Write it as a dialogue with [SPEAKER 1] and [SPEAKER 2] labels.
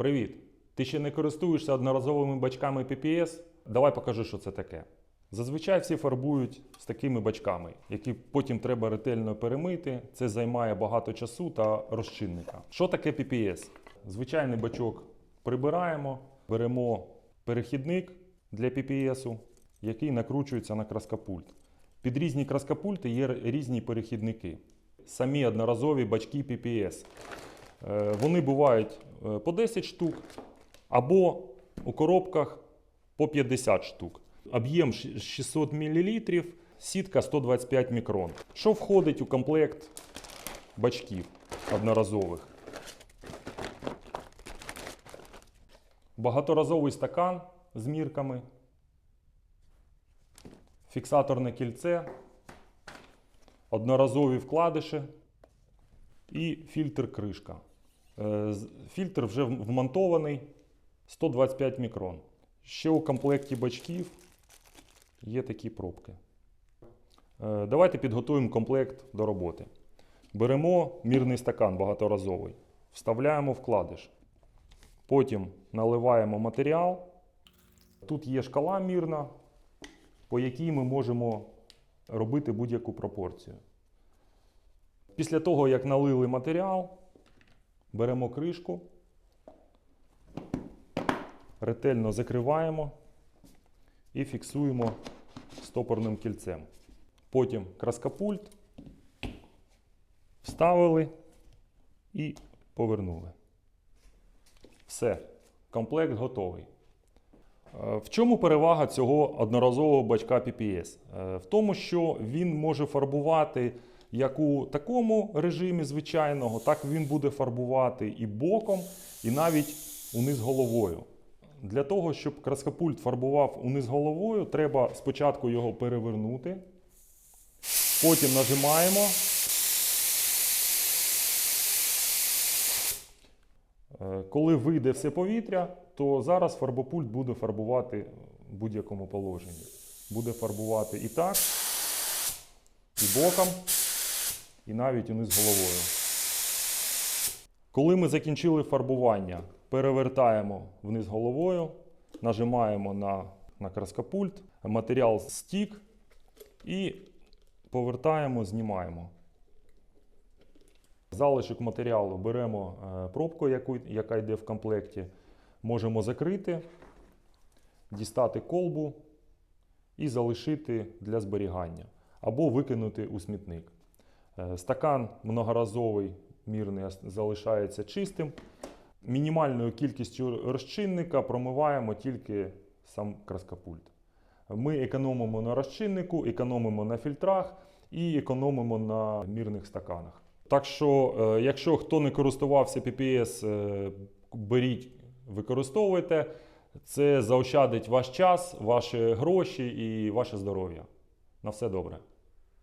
[SPEAKER 1] Привіт! Ти ще не користуєшся одноразовими бачками PPS? Давай покажу, що це таке. Зазвичай всі фарбують з такими бачками, які потім треба ретельно перемити. Це займає багато часу та розчинника. Що таке PPS? Звичайний бачок прибираємо, беремо перехідник для PPS, який накручується на краскопульт. Під різні краскопульти є різні перехідники. Самі одноразові бачки PPS. Е, Вони бувають е, по 10 штук або у коробках по 50 штук. Об'єм 600 мл, сітка 125 мікрон. Що входить у комплект бачків одноразових? Багаторазовий стакан з мірками, фіксаторне кільце, одноразові вкладиші і фільтр кришка. Е, Фільтр вже вмонтований 125 мікрон. Ще у комплекті бачків є такі пробки. Е, Давайте підготуємо комплект до роботи. Беремо мірний стакан багаторазовий, вставляємо вкладиш. Потім наливаємо матеріал. Тут є шкала мірна, по якій ми можемо робити будь-яку пропорцію. Після того, як налили матеріал, беремо кришку, ретельно закриваємо і фіксуємо стопорним кільцем. Потім краскопульт вставили і повернули. Все, комплект готовий. Е, В чому перевага цього одноразового бачка PPS? Е, В тому, що він може фарбувати як у такому режимі звичайного, так він буде фарбувати і боком, і навіть униз головою. Для того, щоб краскопульт фарбував униз головою, треба спочатку його перевернути, потім нажимаємо. Е, Коли вийде все повітря, то зараз фарбопульт буде фарбувати в будь-якому положенні. Буде фарбувати і так, і боком, і навіть униз головою. Коли ми закінчили фарбування, перевертаємо вниз головою, нажимаємо на, на краскопульт, матеріал стік і повертаємо, знімаємо. Залишок матеріалу беремо е, пробку, яку, яка йде в комплекті, можемо закрити, дістати колбу і залишити для зберігання або викинути у смітник. Е, Стакан многоразовий мірний залишається чистим. Мінімальною кількістю розчинника промиваємо тільки сам краскопульт. Ми економимо на розчиннику, економимо на фільтрах і економимо на мірних стаканах. Так що, е, якщо хто не користувався PPS, е, беріть, використовуйте. Це заощадить ваш час, ваші гроші і ваше здоров'я. На все добре.